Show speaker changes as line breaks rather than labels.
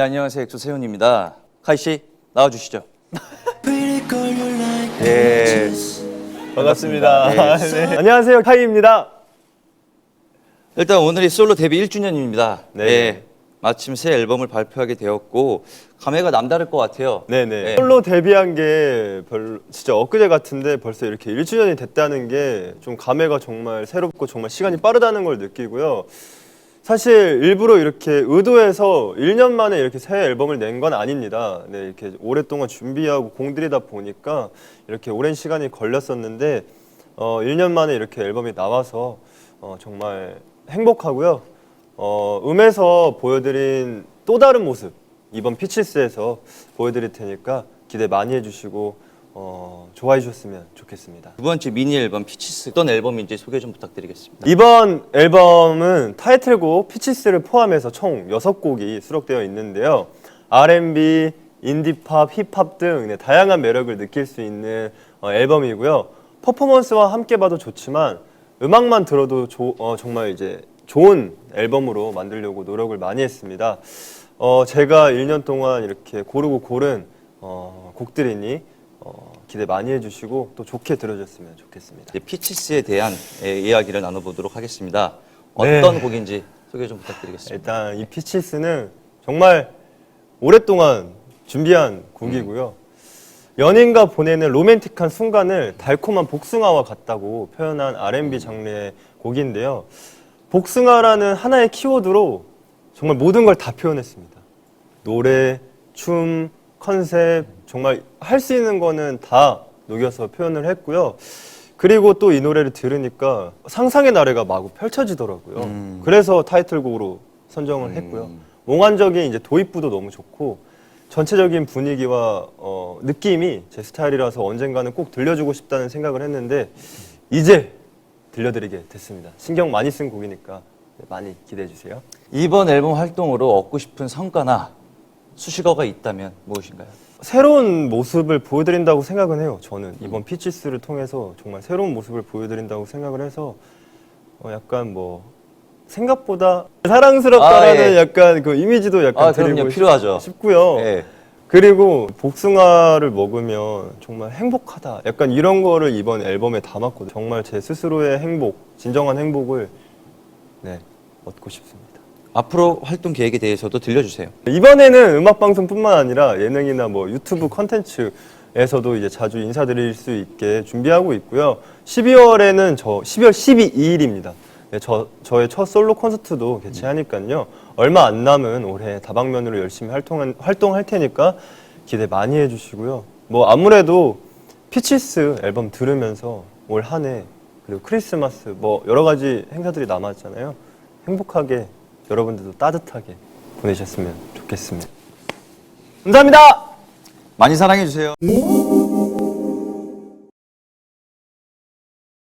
네, 안녕하세요. 엑소 세훈입니다. 카이 씨 나와주시죠. 예.
반갑습니다.
네.
네. 안녕하세요, 카이입니다.
일단 오늘이 솔로 데뷔 1주년입니다.
네.
예. 마침 새 앨범을 발표하게 되었고 감회가 남다를 것 같아요.
네네.
네.
솔로 데뷔한 게 별로 진짜 엊그제 같은데 벌써 이렇게 1주년이 됐다는 게 좀 감회가 정말 새롭고 정말 시간이 빠르다는 걸 느끼고요. 사실 일부러 이렇게 의도해서 1년 만에 이렇게 새 앨범을 낸 건 아닙니다. 네, 이렇게 오랫동안 준비하고 공들이다 보니까 이렇게 오랜 시간이 걸렸었는데 어, 1년 만에 이렇게 앨범이 나와서 어, 정말 행복하고요. 어, 음에서 보여드린 또 다른 모습 이번 피치스에서 보여드릴 테니까 기대 많이 해주시고 어, 좋아해 주셨으면 좋겠습니다.
두 번째 미니 앨범 피치스 어떤 앨범인지 소개 좀 부탁드리겠습니다.
이번 앨범은 타이틀곡 피치스를 포함해서 총 6곡이 수록되어 있는데요. R&B, 인디팝, 힙합 등 네, 다양한 매력을 느낄 수 있는 어, 앨범이고요. 퍼포먼스와 함께 봐도 좋지만 음악만 들어도 조- 어, 정말 이제 좋은 앨범으로 만들려고 노력을 많이 했습니다. 어, 제가 1년 동안 이렇게 고르고 고른 어, 곡들이니 어, 기대 많이 해주시고 또 좋게 들어줬으면 좋겠습니다.
이제 피치스에 대한 예, 이야기를 나눠보도록 하겠습니다.
네.
어떤 곡인지 소개 좀 부탁드리겠습니다.
일단 이 피치스는 정말 오랫동안 준비한 곡이고요. 연인과 보내는 로맨틱한 순간을 달콤한 복숭아와 같다고 표현한 R&B 장르의 곡인데요. 복숭아라는 하나의 키워드로 정말 모든 걸 다 표현했습니다. 노래, 춤, 컨셉 정말 할 수 있는 거는 다 녹여서 표현을 했고요. 그리고 또 이 노래를 들으니까 상상의 나래가 마구 펼쳐지더라고요.
음.
그래서 타이틀곡으로 선정을 했고요.
음.
몽환적인 이제 도입부도 너무 좋고 전체적인 분위기와 어, 느낌이 제 스타일이라서 언젠가는 꼭 들려주고 싶다는 생각을 했는데 이제 들려드리게 됐습니다. 신경 많이 쓴 곡이니까 네, 많이 기대해 주세요.
이번 앨범 활동으로 얻고 싶은 성과나 수식어가 있다면 무엇인가요?
새로운 모습을 보여드린다고 생각은 해요. 저는 이번 피치스를 통해서 정말 새로운 모습을 보여드린다고 생각을 해서 어, 약간 뭐 생각보다 사랑스럽다라는
아, 예.
약간 그 이미지도 약간
아, 그럼요.
드리고
필요하죠.
싶고요.
예.
그리고 복숭아를 먹으면 정말 행복하다. 약간 이런 거를 이번 앨범에 담았거든요. 정말 제 스스로의 행복, 진정한 행복을 네, 얻고 싶습니다.
앞으로 활동 계획에 대해서도 들려주세요.
이번에는 음악 방송뿐만 아니라 예능이나 뭐 유튜브 컨텐츠 에서도 이제 자주 인사드릴 수 있게 준비하고 있고요. 12월에는 저 12월 12일입니다. 네, 저 저의 첫 솔로 콘서트도 개최하니까요. 얼마 안 남은 올해 다방면으로 열심히 활동 활동할 테니까 기대 많이 해주시고요. 뭐 아무래도 피치스 앨범 들으면서 올 한해 그리고 크리스마스 뭐 여러 가지 행사들이 남았잖아요. 행복하게 여러분들도 따뜻하게 보내셨으면 좋겠습니다. 감사합니다.
많이 사랑해 주세요.